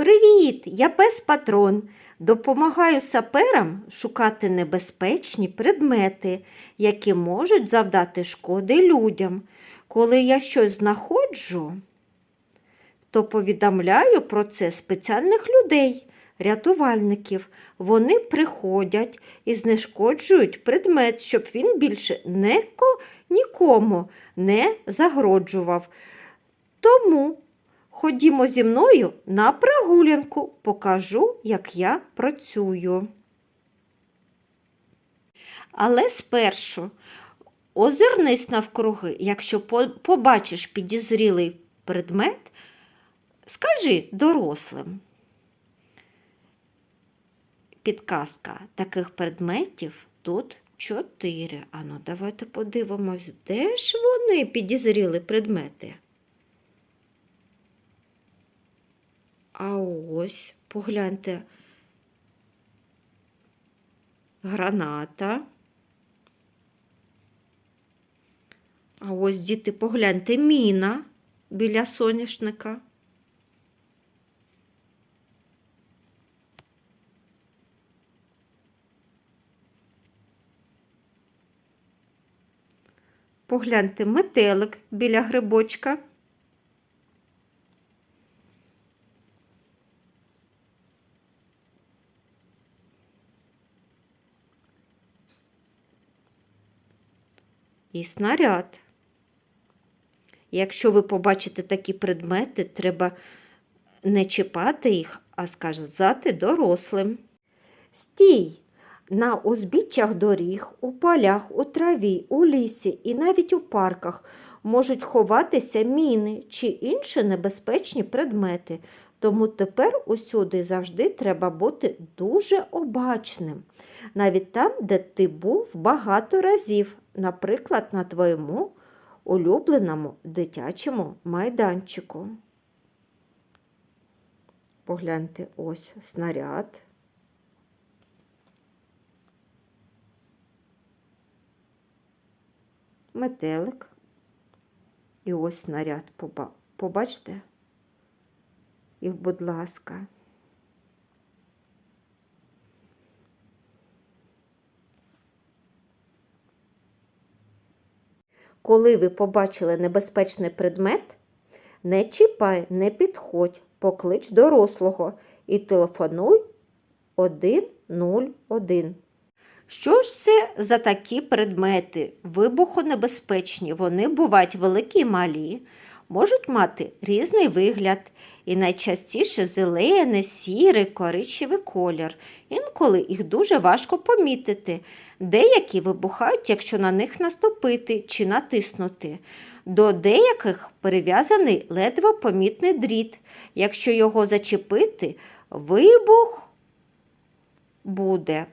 Привіт! Я пес патрон. Допомагаю саперам шукати небезпечні предмети, які можуть завдати шкоди людям. Коли я щось знаходжу, то повідомляю про це спеціальних людей, рятувальників. Вони приходять і знешкоджують предмет, щоб він більше неко, нікому не загроджував. Тому ходімо зі мною на прогулянку, покажу, як я працюю. Але спершу озирнись навкруги, якщо побачиш підозрілий предмет, скажи дорослим. Підказка таких предметів тут чотири. Ану, давайте подивимось, де ж вони підозріли предмети. А ось, погляньте, граната. А ось, діти, погляньте, міна біля соняшника. Погляньте, метелик біля грибочка. І снаряд. Якщо ви побачите такі предмети, треба не чіпати їх, а сказати дорослим. Стій! На узбіччях доріг, у полях, у траві, у лісі і навіть у парках можуть ховатися міни чи інші небезпечні предмети. Тому тепер усюди завжди треба бути дуже обачним. Навіть там, де ти був багато разів, наприклад, на твоєму улюбленому дитячому майданчику. Погляньте ось снаряд. Метелик. І ось снаряд. Поба- Побачите? І, будь ласка. Коли ви побачили небезпечний предмет, не чіпай, не підходь, поклич дорослого і телефонуй 101. Що ж це за такі предмети? Вибухонебезпечні. Вони бувають великі і малі, можуть мати різний вигляд і найчастіше зелений, сірий, коричневий колір. Інколи їх дуже важко помітити. Деякі вибухають, якщо на них наступити чи натиснути. До деяких перев'язаний ледве помітний дріт. Якщо його зачепити, вибух буде.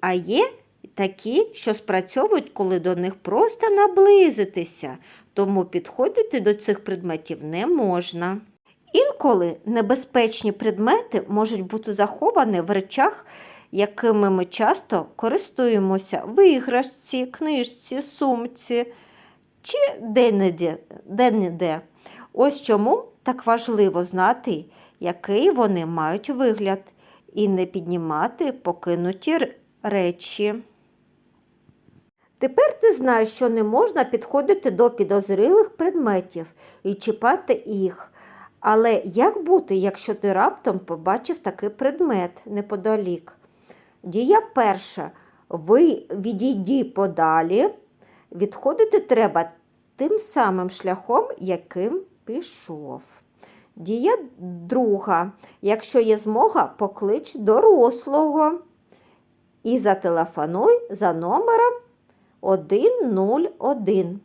А є такі, що спрацьовують, коли до них просто наблизитися, тому підходити до цих предметів не можна. Інколи небезпечні предмети можуть бути заховані в речах, якими ми часто користуємося в іграшці, книжці, сумці чи де-не-де. Ось чому так важливо знати, який вони мають вигляд, і не піднімати покинуті речі. Тепер ти знаєш, що не можна підходити до підозрілих предметів і чіпати їх. Але як бути, якщо ти раптом побачив такий предмет неподалік? Дія перша. Ви відійді подалі. Відходити треба тим самим шляхом, яким пішов. Дія друга. Якщо є змога, поклич дорослого і зателефонуй за номером 101.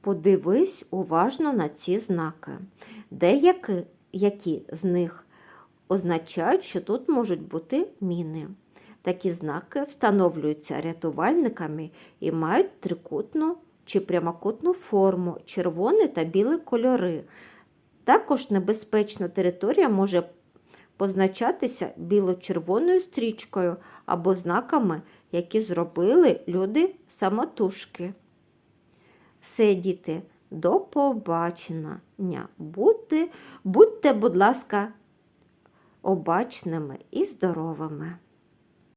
Подивись уважно на ці знаки. Деякі які з них означають, що тут можуть бути міни. Такі знаки встановлюються рятувальниками і мають трикутну чи прямокутну форму, червоні та білі кольори. Також небезпечна територія може позначатися біло-червоною стрічкою або знаками, які зробили люди самотужки. Все, діти, До побачення. Будьте, будьте, будь ласка, обачними і здоровими.